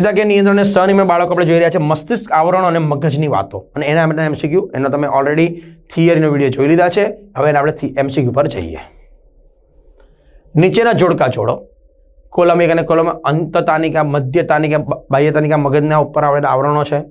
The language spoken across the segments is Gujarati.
કે નિયંત્રણ અને સનિયમિત બાળકો આપણે જોઈ રહ્યા છે મસ્તિષ્ક આવરણ અને મગજની વાતો. અને એના માટે એમસીક્યુ એનો તમે ઓલરેડી થિયરીનો વીડિયો જોઈ લીધા છે. હવે આપણે એમસીક્યુ પર જઈએ. નીચેના જોડકા જોડો. કોલમ એક અને કોલમ અંત તાનિકા મધ્ય તાનિકા બાહ્ય મગજના ઉપર આવેલા આવરણો છે.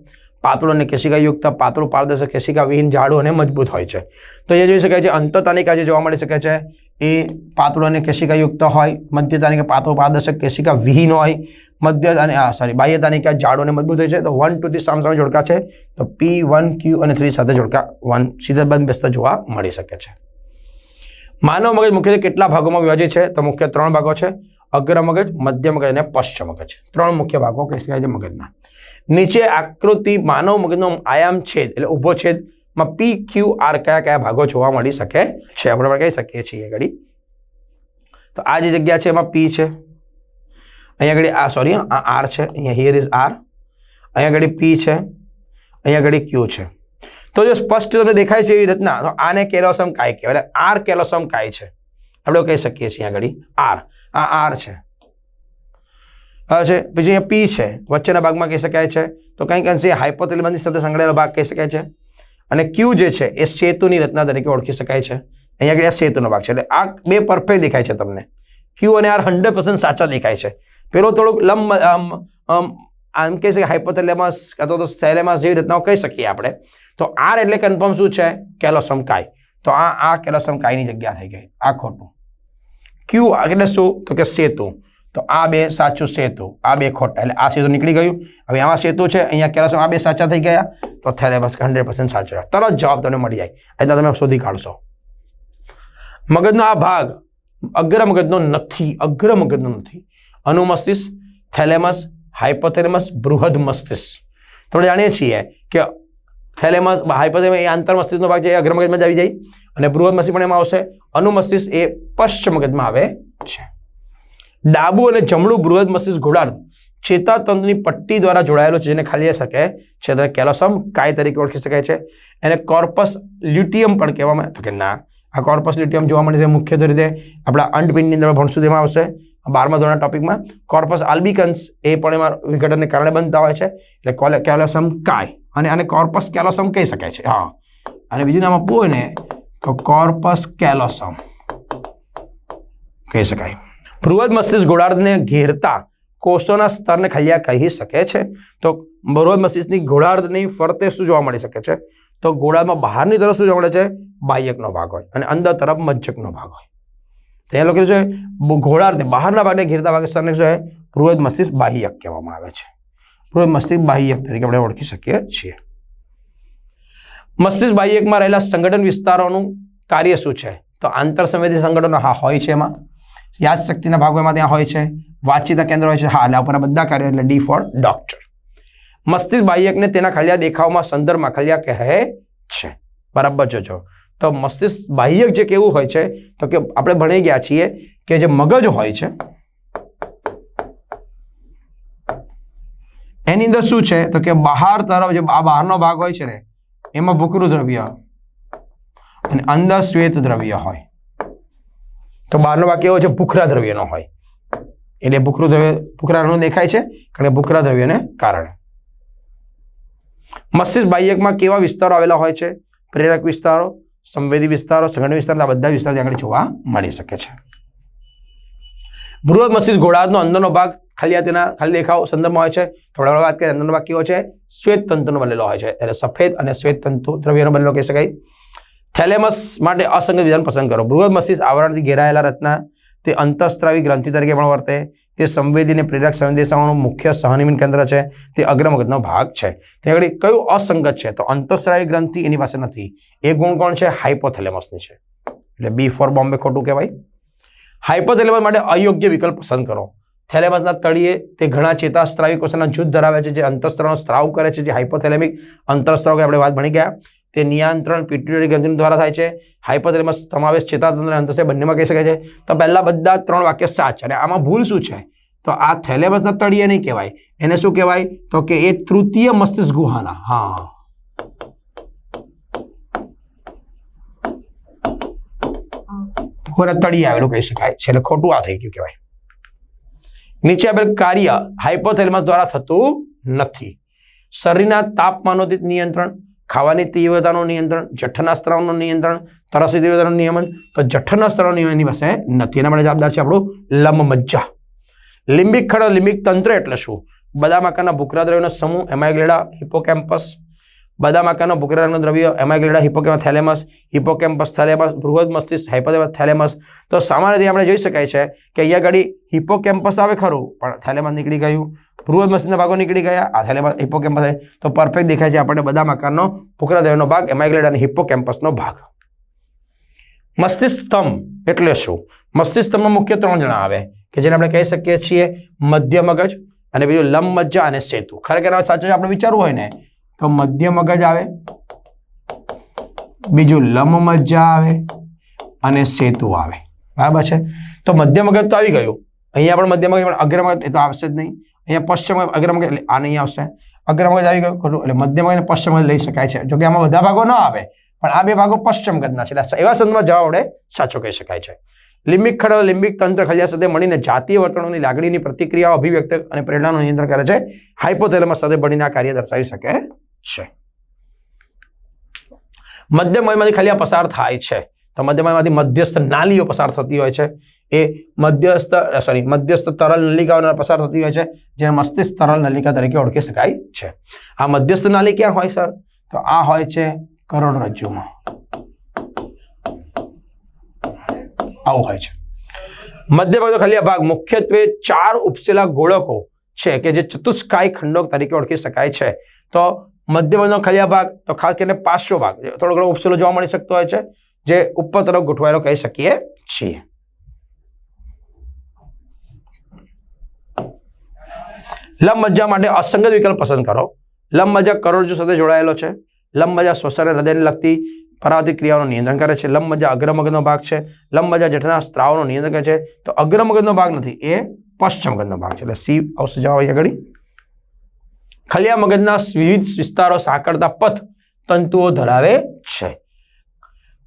પાતળું અને કેશિકાયુક્ત, પાતળું પારદર્શક, કેશિકા વિહીન, જાડું અને મજબૂત હોય છે. તો એ જોઈ શકાય છે અંતતાનિકા જે જોવા મળી શકે છે એ પાતળો અને કેશિકાયુક્ત હોય, મધ્ય તારીખે પાતળો પારદર્શક કેશિકા વિહીન હોય, મધ્ય અને, આ સોરી બાહ્ય તારીખે જાડો અને મજબૂત હોય છે. તો વન ટુ સામ સામસામે જોડકા છે. તો પી વન ક્યુ અને થ્રી સાથે જોડકા વન સીધા બેસતા જોવા મળી શકે છે. માનવ મગજ મુખ્યત્વે કેટલા ભાગોમાં વિભાજિત છે? તો મુખ્ય ત્રણ ભાગો છે. અગ્ર મગજ, મધ્ય મગજ અને પશ્ચ મગજ. ત્રણ મુખ્ય ભાગો કહી શકાય છે મગજના. નીચે આકૃતિ માનવ મગજનો આયામ છેદ, એટલે ઊભો છેદમાં પી ક્યુ આર કયા કયા ભાગો જોવા મળી શકે છે? આપણે કહી શકીએ છીએ ઘડી. તો આ જે જગ્યા છે એમાં પી છે. અહીંયા ઘડી આ સોરી આ આર છે. અહીંયા હિયર ઇઝ આર અહીંયા ઘડી પી છે. અહીંયા ઘડી ક્યુ છે. તો જો સ્પષ્ટ તમને દેખાય છે એવી રીતના, તો આને કેલોસમ કાય કહેવાય? આર કેલોસમ કાય છે. આપણે કહી શકીએ છીએ આગળ આર આ આર છે. છે, પછી અહીંયા પી છે. વચ્ચેના ભાગમાં કહી શકાય છે. તો કંઈક અંશે હાઇપોથેલેમસની સાથે સંકળાયેલો ભાગ કહી શકાય છે. અને ક્યુ જે છે, એ સેતુની રચના તરીકે ઓળખી શકાય છે. અહીંયા આગળ સેતુનો ભાગ છે. એટલે આ બે પરફેક્ટ દેખાય છે તમને. ક્યુ અને આર હંડ્રેડ પર્સન્ટ સાચા દેખાય છે. પેલો થોડુંક લંબ, આમ કહી શકીએ હાઇપોથેલેમસ અથવા તો સેલેમસ જેવી રીતના કહી શકીએ આપણે. તો આર એટલે કન્ફર્મ શું છે? કેલોસમ કાય તો આ આ કેલોસમ કાયની જગ્યા થઈ ગઈ. આ ખોટું. ક્યુ એટલે શું? તો કે સેતુ. તો આ બે સાચું સેતુ, આ બે ખોટા, એટલે આ સેતુ નીકળી ગયું. હવે આમાં સેતુ છે, અહીંયા કેલોસમ આ બે સાચા થઈ ગયા. તો થેલેમસ હંડ્રેડ પર્સન્ટ સાચો તરત જવાબ તમને મળી જાય. એટલે તમે શોધી કાઢશો. મગજનો આ ભાગ, અગ્ર મગજનો નથી, અગ્ર મગજનો નથી. અનુમસ્તિષ્ક થેલેમસ હાઇપોથેલેમસ બૃહદ મસ્તિષ્ક. આપણે જાણીએ છીએ કે થેલેમસ હાઇપોથેલેમસ એ આંતર મસ્તિષ્કનો ભાગ છે, એ અગ્ર મગજમાં જ આવી જાય. અને બૃહદ મસ્તિષ્ક પણ એમાં આવશે. અનુમસ્તિષ્ક એ પશ્ચ મગજમાં આવે છે. ડાબુ અને જમણું બૃહદ મસ્તિષ્ક ગોળાર્ધ ચેતાતંત્રની પટ્ટી દ્વારા જોડાયેલો છે, જેને ખાલી શકે છે તેને કેલોસમ કાય તરીકે ઓળખી શકાય છે. એને કોર્પસ લ્યુટિયમ પણ કહેવામાં તો કે ના, આ કોર્પસ લ્યુટિયમ જોવા મળે છે મુખ્ય રીતે આપણા અંડપિંડની અંદર ભણશું તેમાં આવશે. બારમા ધોરણના ટોપિકમાં કોર્પસ આલ્બિકન્સ એ પણ એમાં વિઘટનને કારણે બનતા હોય છે. એટલે કોલે, કેલોસમ કાય અને આને કોર્પસ કેલોસમ કહી શકાય છે. હા. અને બીજું નામ આપવું હોય ને, તો કોર્પસ કેલોસમ કહી શકાય. બૃહદ મસ્તિષ્ક ગોળાર્ધને ઘેરતા કોષોના સ્તરને ખલિયા કહી શકે છે. તો બૃહદ મસ્તિષ્કની ગોળાર્ધની ફરતે શું જોવા મળી શકે છે? તો ગોળાર્ધમાં બહારની તરફ શું જોવા મળે છે? બાહ્યકનો ભાગ હોય અને અંદર તરફ મજ્જકનો ભાગ હોય. ત્યાં લોકો છે, બ- બહારના ભાગને ઘેરતા ભાગ સ્તરને શું હોય બૃહદ મસ્તિષ્ક બાહ્યક કહેવામાં આવે છે. બૃહદ મસ્તિષ્ક બાહ્યક તરીકે આપણે ઓળખી શકીએ છીએ. મસ્તિષ્ક બાહ્યકમાં રહેલા સંગઠન વિસ્તારોનું કાર્ય શું છે? તો આંતરસંવેદી સંગઠનો હા હોય છે એમાં. યાદશક્તિના ભાગો એમાં ત્યાં હોય છે, વાતચીતના કેન્દ્ર હોય છે. હા, એટલે ઉપરના બધા કાર્યો એટલે ડી ફોર ડોક્ટર. મસ્તિષ્ક બાહ્યકને તેના ખલિયા દેખાવમાં, સંદર્ભમાં ખલિયા કહે છે. બરાબર જોજો. તો મસ્તિષ્ક બાહ્યક જે કેવું હોય છે, તો કે આપણે ભણી ગયા છીએ કે જે મગજ હોય છે, એની અંદર શું છે, તો કે બહાર તરફ જે આ બહારનો ભાગ હોય છે ને, એમાં ભૂકરું દ્રવ્ય અને અંદર શ્વેત દ્રવ્ય હોય. તો બહારનો વાક્ય એવો છે, ભૂખરા દ્રવ્યનો હોય. એટલે ભૂખરું દ્રવ્ય ભૂખરાનું દેખાય છે, કારણ કે ભૂખરા દ્રવ્યને કારણે. મસ્તિષ્ક બાહ્યકમાં કેવા વિસ્તારો આવેલા હોય છે? પ્રેરક વિસ્તારો, સંવેદી વિસ્તારો, સંગઠન વિસ્તાર, આ બધા વિસ્તાર આગળ જોવા મળી શકે છે. બૃહદ મસ્તિષ્ક ગોળાર્ધનો અંદરનો ભાગ ખાલી આ તેના ખાલી દેખાવ સંદર્ભમાં હોય છે. થોડા વાત કરીએ, અંદરનો ભાગ કેવો છે? શ્વેત તંતુનો બનેલો હોય છે. એટલે સફેદ અને શ્વેત તંતુ દ્રવ્યનો બનેલો કહી શકાય. થેલેમસ માટે અસંગત વિધાન પસંદ કરો. બૃહદ મસ્તિષ્ક આવરણથી ઘેરાયેલા રચના તે અંતઃસ્ત્રાવી ગ્રંથિ તરીકે પણ વર્તે. તે સંવેદીને પ્રેરક સંદેશાઓનું મુખ્ય સહનિમિન કેન્દ્ર છે. તે અગ્રમગજનો ભાગ છે. તે આગળ કયું અસંગત છે? તો અંતઃસ્ત્રાવી ગ્રંથિ એની પાસે નથી. એ ગુણ કોણ છે? હાઇપોથેલેમસની છે. એટલે બી ફોર બોમ્બે ખોટું કહેવાય. હાઇપોથેલેમસ માટે અયોગ્ય વિકલ્પ પસંદ કરો. થેલેમસના તળિયે તે ઘણા ચેતાસ્ત્રાવી કોષના જૂથ ધરાવે છે, જે અંતઃસ્ત્રાવનો સ્ત્રાવ કરે છે, જે હાઇપોથેલેમિક અંતઃસ્ત્રાવ આપણે વાત ભણી ગયા. તે નિયંત્રણ પિટ્યુટરી ગ્રંથિ દ્વારા થાય છે. હાઇપોથેલેમસ સમાવેશ ચેતાતંત્ર અને બંનેમાં કહી શકાય છે. તો પહેલાં બધા ત્રણ વાક્ય સાચા અને આમાં ભૂલ શું છે? તો આ થેલેમસના તળિયે નહીં કહેવાય. એને શું કહેવાય? તો કે એ તૃતીય મસ્તિષ્ક ગુહાના. હા. કોના તળિયે આવેલું કહી શકાય. છે ખોટું આ થઈ ગયું કહેવાય. નીચે આપેલ કાર્ય હાઇપોથેલેમસ દ્વારા થતું નથી. શરીરના તાપમાનોથી નિયંત્રણ ખાવાની તીવ્રતાનું નિયંત્રણ જઠ્ઠના સ્ત્રાવનું નિયંત્રણ, તરસી તીવ્રતાનું નિયમન, તો જઠ્ઠના સ્ત્રાવ એની પાસે નથી. એના માટે જવાબદાર છે આપણું લંબ મજ્જા લિંબિક ખડ લિંબિક તંત્ર એટલે શું? બદામ આકારના ભૂખરા દ્રવ્યનો સમૂહ એમાઇગ્લેડા હિપોકેમ્પસ બદામ આકારના ભૂખરા રંગનું દ્રવ્ય એમાઇગ્લેડા હિપોકેમ્પસ થેલેમસ. હિપોકેમ્પસ થેલેમસ, બૃહદ મસ્તિષ્ક હાઇપોથેલેમસ થેલેમસ. તો સામાન્ય રીતે આપણે જોઈ શકાય છે કે અહીંયા ઘડી હિપોકેમ્પસ આવે ખરું, પણ થેલેમસ નીકળી ગયું. બૃહદ મસ્તિષ્કના ભાગો નીકળી ગયા. આ થેલેમસ હિપ્પો કેમ્પસ તો પરફેક્ટ દેખાય છે આપણને બધા આકારનો ભૂખરા દ્રવ્યનો ભાગ એમાઇગ્લેડ અને હિપોકેમ્પસનો ભાગ. મસ્તિષ્ક એટલે શું? મસ્તિષ્ક સ્તંભમાં મુખ્ય ત્રણ જણા આવે, કે જેને આપણે કહી શકીએ છીએ મધ્ય મગજ અને બીજું લંબ મજ્જા અને સેતુ. ખરેખર સાચું આપણે વિચારવું હોય ને, તો મધ્ય મગજ આવે, બીજું લંબ મજ્જા આવે અને સેતુ આવે. બરાબર છે? તો મધ્ય મગજ તો આવી ગયું. અહીંયા પણ મધ્ય મગજ, પણ અગ્ર મગજ એ તો આવશે જ નહીં. અહીંયા પશ્ચિમ મગજ એટલે આ નહીં આવશે. અગ્રમગજ આવી ગયું, ખોટું. એટલે મધ્ય મગજ અને પશ્ચિમ લઈ શકાય છે. જોકે આમાં બધા ભાગો ન આવે, પણ આ બે ભાગો પશ્ચિમ મગજના છે. એટલે એવા સંદર્ભમાં જવાબ આપણે સાચો કહી શકાય છે. લિંબિક ખડો, લિંબિક તંત્ર ખલિયા સાથે મળીને જાતીય વર્તણોની લાગણીની પ્રતિક્રિયાઓ અભિવ્યક્ત અને પ્રેરણાનું નિયંત્રણ કરે છે. હાઇપોથેલેમસ સાથે મળીને આ કાર્ય દર્શાવી શકે છે. મધ્યમયમાંથી ખલિયા પસાર થાય છે. તો મધ્યમયમાંથી મધ્યસ્થ નાલીઓ પસાર થતી હોય છે. એ મધ્યસ્થ સોરી મધ્યસ્થ તરલ નલિકાઓના પસાર થતી હોય છે, જેને મસ્તિષ્ક તરલ નલિકા તરીકે ઓળખી શકાય છે. આ મધ્યસ્થ નાલી ક્યાં હોય સર તો આ હોય છે કરોડરજ્જુમાં આવું હોય છે. મધ્યભાગનો ખલિયા ભાગ, મુખ્યત્વે ચાર ઉપસેલા ગોળકો છે કે જે ચતુષ્કાય ખંડો તરીકે ઓળખી શકાય છે. તો મધ્યભાગનો ખલિયા ભાગ, તો ખાસ કરીને પાર્શ્વ ભાગ, થોડો ઘણો ઉપસેલો જોવા મળી શકતો હોય છે, જે ઉપર તરફ ગોઠવાયેલો કહી શકીએ છીએ. લંબ મજ્જા માટે અસંગત વિકલ્પ પસંદ કરો. લંબ મજ્જા કરોડરજ્જુ સાથે જોડાયેલો છે. લંબ મજ્જા શ્વસન હૃદયને લગતી પરાવતી ક્રિયાઓનું નિયંત્રણ કરે છે. લંબ મજ્જા અગ્રમગજનો ભાગ છે. લંબ મજ્જા જઠરના સ્ત્રાવનું નિયંત્રણ કરે છે. તો અગ્રમગજનો ભાગ નથી, એ પશ્ચિમ મગજનો ભાગ છે. એટલે સી આવશે જવાબ અહીંયા આગળ. ખલિયા મગજના વિવિધ વિસ્તારો સાંકળતા પથ તંતુઓ ધરાવે છે.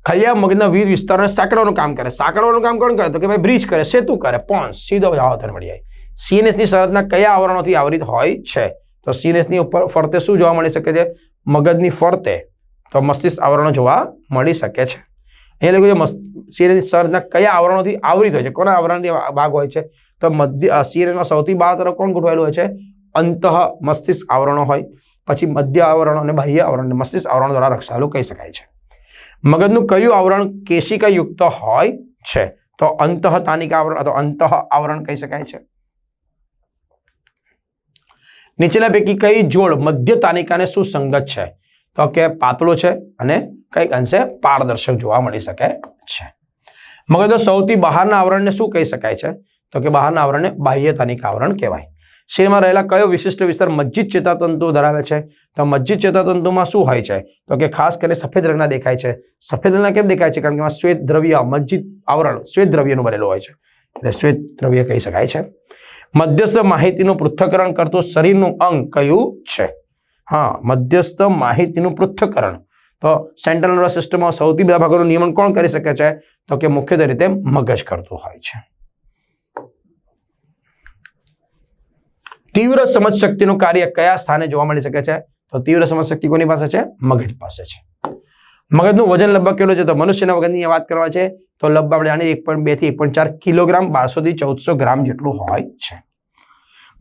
ખલિયા મગજના વીર વિસ્તારોને સાંકળવાનું કામ કરે. સાંકળવાનું કામ કોણ કરે? તો કે ભાઈ બ્રિજ કરે, સેતુ કરે પોન્સ સીધો જવાબ મળી જાય. સીએનએસની શરતના કયા આવરણોથી આવરિત હોય છે? તો સીએનએસની ઉપર ફરતે શું જોવા મળી શકે છે? મગજની ફરતે તો મસ્તિષ્ક આવરણો જોવા મળી શકે છે. અહીંયા લખ્યું છે સીએનએસની શરતના કયા આવરણોથી આવરિત હોય છે? કોના આવરણથી ભાગ હોય છે? તો મધ્ય સીએનએસમાં સૌથી બહાર તરફ કોણ ગોઠવાયેલું હોય છે? અંતઃ મસ્તિષ્ક આવરણો હોય, પછી મધ્ય આવરણો અને બાહ્ય આવરણ. મસ્તિષ્ક આવરણ દ્વારા રક્ષાયેલું કહી શકાય છે. મગજનું કયું આવરણ કેશિકાયુક્ત હોય છે? તો અંતઃ તાનિકા આવરણ અથવા અંતઃ આવરણ કહી શકાય છે. નીચેના પૈકી કઈ જોડ મધ્ય તાનિકાને સુસંગત છે? તો કે પાતળો છે અને કંઈક અંશે પારદર્શક જોવા મળી શકે છે. મગજનો સૌથી બહારના આવરણને શું કહી શકાય છે? તો કે બહારના આવરણને બાહ્ય તાનિકા આવરણ કહેવાય. શરીરમાં રહેલા કયો વિશિષ્ટ વિસ્તાર મજ્જિત ચેતાતંતુ ધરાવે છે? તો મજ્જિત ચેતાતંતુમાં શું હોય છે? તો કે ખાસ કરીને સફેદ રંગના દેખાય છે. સફેદ રંગના કેમ દેખાય છે? કારણ કે એમાં શ્વેત દ્રવ્ય મજ્જિત આવરણ, શ્વેત દ્રવ્યનું બનેલું હોય છે. એટલે શ્વેત દ્રવ્ય કહી શકાય છે. મધ્યસ્થ માહિતીનું પૃથ્થકરણ કરતું શરીરનું અંગ કયું છે? હા, મધ્યસ્થ માહિતીનું પૃથ્થકરણ. તો સેન્ટ્રલ નર્વસ સિસ્ટમમાં સૌથી બધા ભાગોનું નિયમન કોણ કરી શકે છે? તો કે મુખ્યત્વે રીતે મગજ કરતું હોય છે. તીવ્ર સમજ શક્તિનું કાર્ય કયા સ્થાને જોવા મળી શકે છે? તો તીવ્ર સમજ શક્તિ કોની પાસે છે? મગજ પાસે છે. મગજનું વજન લગભગ કેટલું છે? તો મનુષ્યના વગરની વાત કરવા છે, તો લગભગ આપણે આની એક પોઈન્ટ બેથી એક પોઈન્ટ ચાર કિલોગ્રામ બારસોથી ચૌદસો ગ્રામ જેટલું હોય છે.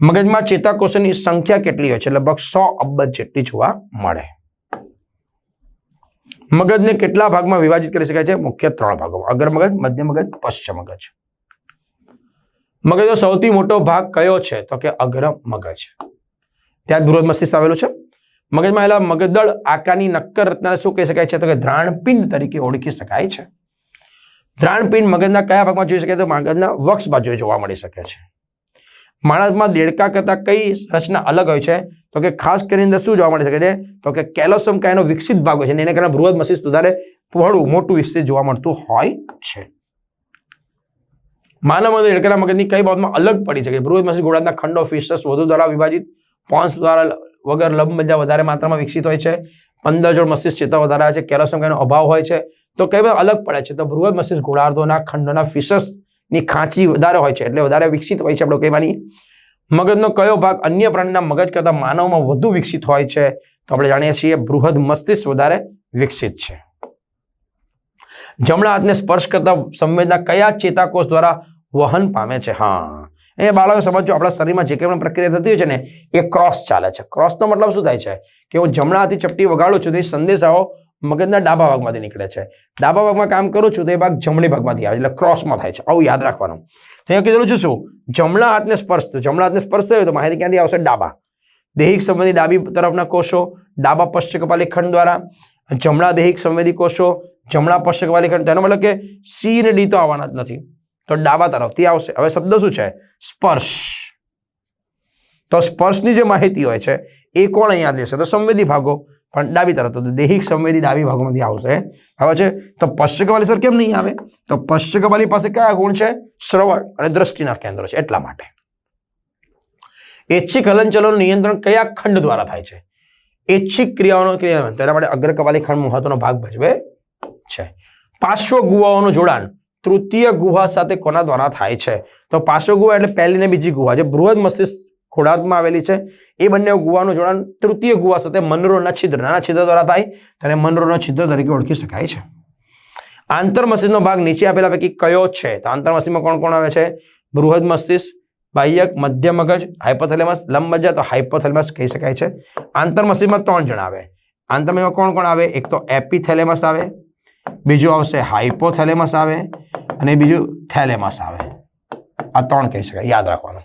મગજમાં ચેતાકોષોની સંખ્યા કેટલી હોય છે? લગભગ સો અબજ જેટલી જોવા મળે. મગજને કેટલા ભાગમાં વિભાજિત કરી શકાય છે? મુખ્ય ત્રણ ભાગોમાં. અગ્ર મગજ, મધ્ય મગજ, પશ્ચિમ મગજ. મગજનો સૌથી મોટો ભાગ કયો છે? તો કે અગ્ર મગજ. ત્યાં બૃહદ મસ્તિષ્ક આવેલું છે. મગજમાં આવેલા મગજદળ આકારની નક્કર રચના શું કહી શકાય છે? તો કે ધ્રાણપિંડ તરીકે ઓળખી શકાય છે. ધ્રાણપિંડ મગજના કયા ભાગમાં જોઈ શકાય? તો મગજના વક્ષ બાજુએ જોવા મળી શકે છે. માણસમાં દેડકા કરતાં કઈ રચના અલગ હોય છે? તો કે ખાસ કરીને શું જોવા મળી શકે છે? તો કે કેલોસમ કાયનો વિકસિત ભાગ હોય છે. એને કારણે બૃહદ મસ્તિષ્ક વધારે પહોળું, મોટું વિસ્તૃત જોવા મળતું હોય છે. માનવ અને દેડકાના મગજની કઈ બાબતમાં અલગ પડી શકે. બૃહદ મસ્તિષ્ક ગોળાના ખંડો ફિસ્ટસ વધુ દ્વારા વિભાજિત. પોન્સ દ્વારા વગર લંબમજ્જા વધારે માત્રામાં વિકસિત હોય છે. પંદર જોડ મસ્તિષ્ક ચેતા વધારે હોય છે. કેલ્શિયમ કાયનો અભાવ હોય છે. તો કઈ બધા અલગ પડે છે? તો બૃહદ મસ્તિષ્ક ગોળાર્ધોના ખંડોના ફિશસની ખાંચી વધારે હોય છે, એટલે વધારે વિકસિત હોય છે આપણે કહેવાની મગજનો કયો ભાગ અન્ય પ્રાણીના મગજ કરતાં માનવમાં વધુ વિકસિત હોય છે? તો આપણે જાણીએ છીએ બૃહદ મસ્તિષ્ક વધારે વિકસિત છે. જમણા હાથને સ્પર્શ કરતા સંવેદના કયા ચેતાકોષ દ્વારા વહન પામે છે? હા. એ બાળકો સમજો આપણા શરીરમાં જે કંઈ પણ પ્રક્રિયા થતી હોય છે ને, એ ક્રોસ ચાલે છે. ક્રોસનો મતલબ શું થાય છે? કે હું જમણા હાથથી ચપટી વગાડું છું તો એ સંદેશાઓ મગજના ડાબા ભાગમાંથી નીકળે છે. ડાબા ભાગમાં કામ કરું છું તો એ ભાગ જમણી ભાગમાંથી આવે એટલે ક્રોસમાં થાય છે. આવું યાદ રાખવાનું. તો અહીંયા કીધેલું છું શું? જમણા હાથને સ્પર્શ જમણા હાથને સ્પર્શ થયો તો માહિતી ક્યાંથી આવશે? ડાબા. દૈહિક સંબંધી ડાબી તરફના કોષો, ડાબા પશ્ચકપાલી ખંડ દ્વારા, જમણા દૈહિક સંવેદી કોષો જમણા પશ્ચકપાલી ખંડ તેનો મતલબ કે સી ને ડી તો આવવાના જ નથી. તો ડાબા તરફથી આવશે. હવે શબ્દ શું છે? સ્પર્શ. તો સ્પર્શની જે માહિતી હોય છે, એ કોણ અહીંયા લેશે? તો સંવેદી ભાગો. પણ ડાબી તરફ તો દૈહિક સંવેદી ડાબી ભાગોમાંથી આવશે. હવે છે, તો પશ્ચકવાલી સર કેમ નહીં આવે? તો પશ્ચકવાલી પાસે કયા ગુણ છે? શ્રવણ અને દ્રષ્ટિના કેન્દ્રો છે, એટલા માટે. ઐચ્છિક હલનચલનનું નિયંત્રણ કયા ખંડ દ્વારા થાય છે? ઐચ્છિક ક્રિયાઓનો ક્રિયા, તેના માટે અગ્રકવાલી ખંડ મહત્વનો ભાગ ભજવે પાર્શ્વ ગુહાઓનું જોડાણ તૃતીય ગુહા સાથે કોના દ્વારા થાય છે? તો પાર્શ્વ ગુહા એટલે પહેલી ને બીજી ગુહા. જે બૃહદ મસ્તિષ્ક ખોળામાં આવેલી છે, એ બંને ગુહાનું જોડાણ તૃતીય ગુહા સાથે મનરોના છિદ્ર, નાના છિદ્ર દ્વારા થાય. તેને મનરોના છિદ્ર તરીકે ઓળખી શકાય છે. આંતરમસ્તિષ્કનો ભાગ નીચે આપેલા પૈકી કયો છે? તો આંતરમસ્તિષ્કમાં કોણ કોણ આવે છે? બૃહદ મસ્તિષ્ક, બાહ્યક, મધ્ય મગજ હાઇપોથેલેમસ લંબમજ્જા તો હાઇપોથેલેમસ કહી શકાય છે. આંતરમસ્તિષ્કમાં ત્રણ જણ આવે. આંતરમયમાં કોણ કોણ આવે? એક તો એપિથેલેમસ આવે બીજું આવશે હાઇપોથેલેમસ આવે અને બીજું થેલેમસ આવે. આ ત્રણ કહી શકાય, યાદ રાખવાનું.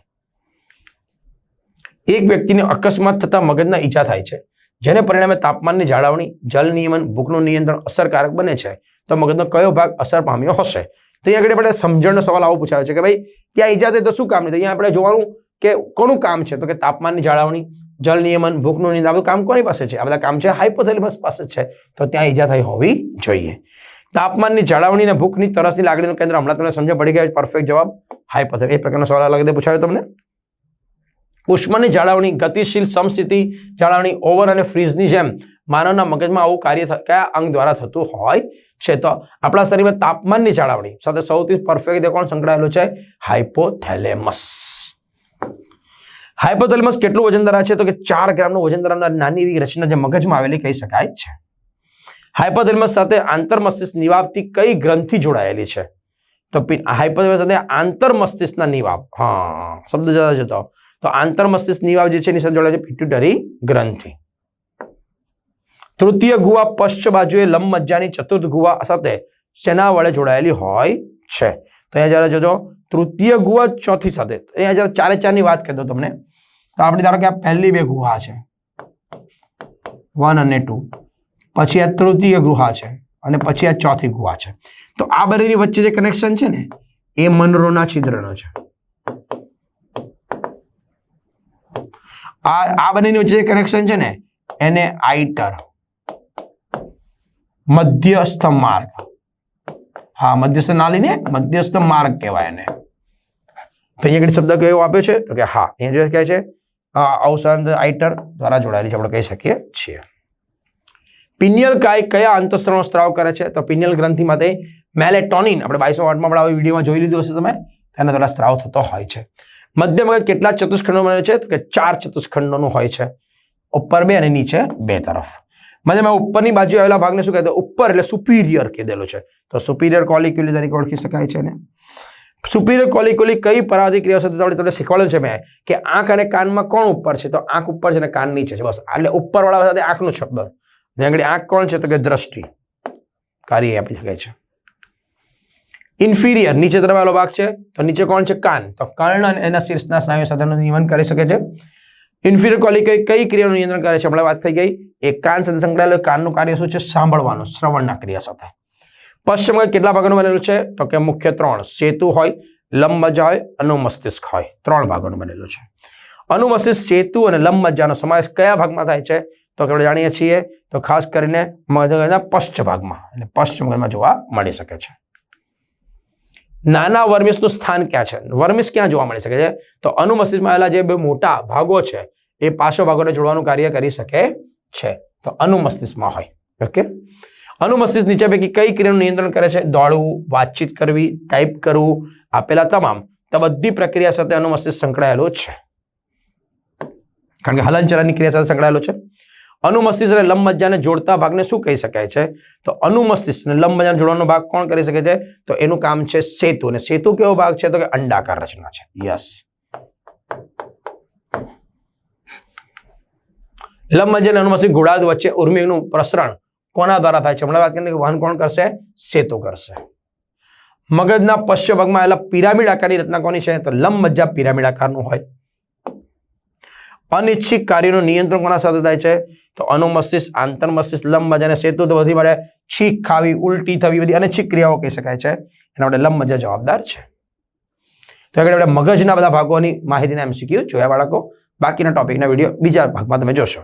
એક વ્યક્તિને અકસ્માત થતાં મગજના ઈજા થાય છે. જેને પરિણામે તાપમાનની જાળવણી, જલ નિયમન, ભૂખનું નિયંત્રણ અસરકારક બને છે. તો મગજનો કયો ભાગ અસર પામ્યો હશે? તો અહીંયા આગળ આપણે સમજણનો સવાલ આવો પૂછાયો છે કે ભાઈ, ત્યાં ઈજા થઈ તો શું કામ નહીં? અહીંયા આપણે જોવાનું કે કોનું કામ છે? તો કે તાપમાનની જાળવણી જલ નિયમન, ભૂખનું આ બધું કામ કોની પાસે છે? આ બધા કામ છે હાઇપોથેલેમસ પાસે છે. તો ત્યાં ઈજા થઈ હોવી જોઈએ. તાપમાનની જાળવણી અને ભૂખની તરસની લાગણીનું કેન્દ્ર હમણાં તમને સમજ પડી ગયા પરફેક્ટ જવાબ હાઇપોથેલ એ પ્રકારનો સવાલ અલગ રીતે પૂછાયો તમને. ઉષ્માની જાળવણી, ગતિશીલ સમસ્થિતિ જાળવણી, ઓવન અને ફ્રીઝની જેમ માનવના મગજમાં આવું કાર્ય કયા અંગ દ્વારા થતું હોય છે? તો આપણા શરીરમાં તાપમાનની જાળવણી સાથે સૌથી પરફેક્ટ કોણ સંકળાયેલું છે? હાઇપોથેલેમસ હાઇપોથેલેમસ કેટલું વજન ધરાવે છે? તો કે ચાર ગ્રામનું વજન ધરાવનાર નાની એવી રચના જે મગજમાં આવેલી કહી શકાય છે. હાઇપોથેલેમસ સાથે આંતરમસ્તિષ્ક નિવાબથી કઈ ગ્રંથિ જોડાયેલી છે? તો હાઇપોથેલેમસ સાથે આંતરમસ્તિષ્કના નિવાબ હા, શબ્દ જતા જતો તો આંતરમસ્તિષ્ક નિવાબ જે છે એની સાથે જોડાયેલી પિટ્યુટરી ગ્રંથિ. તૃતીય ગુવા પશ્ચ બાજુએ લંબ મજ્જાની ચતુર્થ ગુવા સાથે શેના વડે જોડાયેલી હોય છે? તો અહીંયા જરા જોજો, તૃતીય ગુહા ચોથી સાથે અહીંયા જરા ચારે ચારની વાત કરી દો તમને. તો આપણે ધારો કે આ પહેલી બે ગુહા છે. વન અને ટુ પછી આ તૃતીય ગુહા છે અને પછી આ ચોથી ગુહા છે. તો આ બંનેની વચ્ચે જે કનેક્શન છે ને, એ મનરોના છિદ્રનો છે. આ આ બંનેની વચ્ચે જે કનેક્શન છે ને, એને આઈટર મધ્યસ્થ માર્ગ. હા, મધ્યસ્થ નાલીને મધ્યસ્થ માર્ગ કહેવાય એને. તો અહીંયા આગળ શબ્દ કયો આપ્યો છે? તો કે હા, અહીંયા જે કહે છે અવસાન આઈટર દ્વારા જોડાયેલી છે, આપણે કહી શકીએ છીએ. પિનિયલ કાય કયા અંતસ્ત્રનો સ્ત્રાવ કરે છે? તો પિનિયલ ગ્રંથિ માટે મેલેટોનિન, આપણે બાઈસો વાટમાં આપણે આવી વિડીયોમાં જોઈ લીધું હશે તમે, તેના દ્વારા સ્ત્રાવ થતો હોય છે. મધ્ય મગજ કેટલા ચતુષ્ખંડો બને છે? તો કે ચાર ચતુષ્ખંડોનું હોય છે, ઉપર બે અને નીચે બે તરફ. મધ્યમાં ઉપરની બાજુ આવેલા ભાગને શું કહેતો? ઉપર એટલે સુપિરિયર કીધેલું છે. તો સુપિરિયર કોલિક્યુલી તરીકે ઓળખી શકાય છે ને સુપિરિયર કોલિક્યુલી કઈ પરાવતી ક્રિયા સાથે આપણે તમને શીખવાડ્યું છે મેં? કે આંખ અને કાનમાં કોણ ઉપર છે? તો આંખ ઉપર છે અને કાન નીચે છે. બસ. એટલે ઉપરવાળા સાથે આંખનો શબ્દ. આગળ આંખ કોણ છે? તો કે દ્રષ્ટિ. કાર્ય આપી શકાય છે. ઇન્ફિરિયર નીચે તરફ આવેલો ભાગ છે. તો નીચે કોણ છે? કાન. તો કર્ણ અને એના શીર્ષના સ્નાયુ સાથેનું નિયમન કરી શકે છે. ઇન્ફિરિયર કોલી કઈ ક્રિયાનું નિયંત્રણ કરે છે? હમણાં વાત થઈ ગઈ. એ કાન સાથે સંકળાયેલું કાનનું કાર્ય શું છે? સાંભળવાનું, શ્રવણના ક્રિયા સાથે. પશ્ચિમ કેટલા ભાગોનું બનેલું છે? તો કે મુખ્ય ત્રણ, સેતુ હોય, લંબ મજ્જા હોય અનુમસ્તિષ્ક હોય. ત્રણ ભાગોનું બનેલું છે. અનુમસ્તિષ્ક સેતુ અને લંબ મજ્જાનો સમાવેશ કયા ભાગમાં થાય છે? તો કે આપણે જાણીએ છીએ, તો ખાસ કરીને મગજના પશ્ચ ભાગમાં એટલે પશ્ચિમ જોવા મળી શકે છે. નાના વર્મિસનું સ્થાન ક્યાં છે? વર્મિસ ક્યાં જોવા મળી શકે છે? તો અનુમસ્તિષ્કમાં આવેલા જે બે મોટા ભાગો છે, એ પાછો ભાગોને જોડવાનું કાર્ય કરી શકે છે. તો અનુમસ્તિષ્કમાં હોય. ઓકે? અનુમસ્તિષ્ક નીચે પૈકી કઈ ક્રિયાનું નિયંત્રણ કરે છે? દોડવું, વાતચીત કરવી, ટાઈપ કરવું, આપેલા તમામ. તો બધી પ્રક્રિયા સાથે અનુમસ્તિષ્ક સંકળાયેલું છે. કારણ કે હલનચલનની ક્રિયા સાથે સંકળાયેલો છે. અનુમસ્તિષ્ક અને લંબ મજ્જાને જોડતા ભાગને શું કહી શકાય છે? તો અનુમસ્તિષ્ક અને લંબ મજ્જાને જોડવાનો ભાગ કોણ કરી શકે છે? તો એનું કામ છે સેતુ. અને સેતુ કેવો ભાગ છે? તો કે અંડાકાર રચના છે. યસ. લંબ મજ્જા અને અનુમસ્તિષ્ક ગોળાર્ધ વચ્ચે ઉર્મિનું પ્રસરણ કોના દ્વારા થાય છે? હમણાં વાત કરીને વહન કોણ કરશે? સેતુ કરશે. મગજના પશ્ચિમ ભાગમાં આવેલા પિરામિડ આકારની રચના કોની છે? તો લંબ મજ્જા પિરામિડ આકારનું હોય. અનિચ્છિક કાર્યનું નિયંત્રણ કોના સાથે થાય છે? તો અનુમસ્તિષ્ક, આંતરમસ્તિષ્ક લંબ મજ્જા અને સેતુ તો બધી મળે. છીક, ખાવી, ઉલટી થવી બધી અનિચ્છિક ક્રિયાઓ કહી શકાય છે. એના માટે લંબ મજા જવાબદાર છે. તો આગળ આપણે મગજના બધા ભાગોની માહિતીના એમસીક્યુ જોયા બાળકો. બાકીના ટોપિકના વીડિયો બીજા ભાગમાં તમે જોશો.